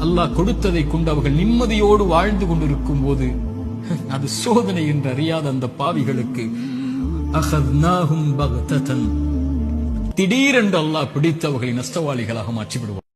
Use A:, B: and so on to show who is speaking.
A: அல்லாஹ் கொடுத்ததை கொண்டு அவர்கள் நிம்மதியோடு வாழ்ந்து கொண்டிருக்கும் போது அது சோதனை என்று அறியாத அந்த பாவிகளுக்கு திடீரென்று அல்லாஹ் பிடித்து அவர்களை நஷ்டவாளிகளாக மாற்றி விடுவார்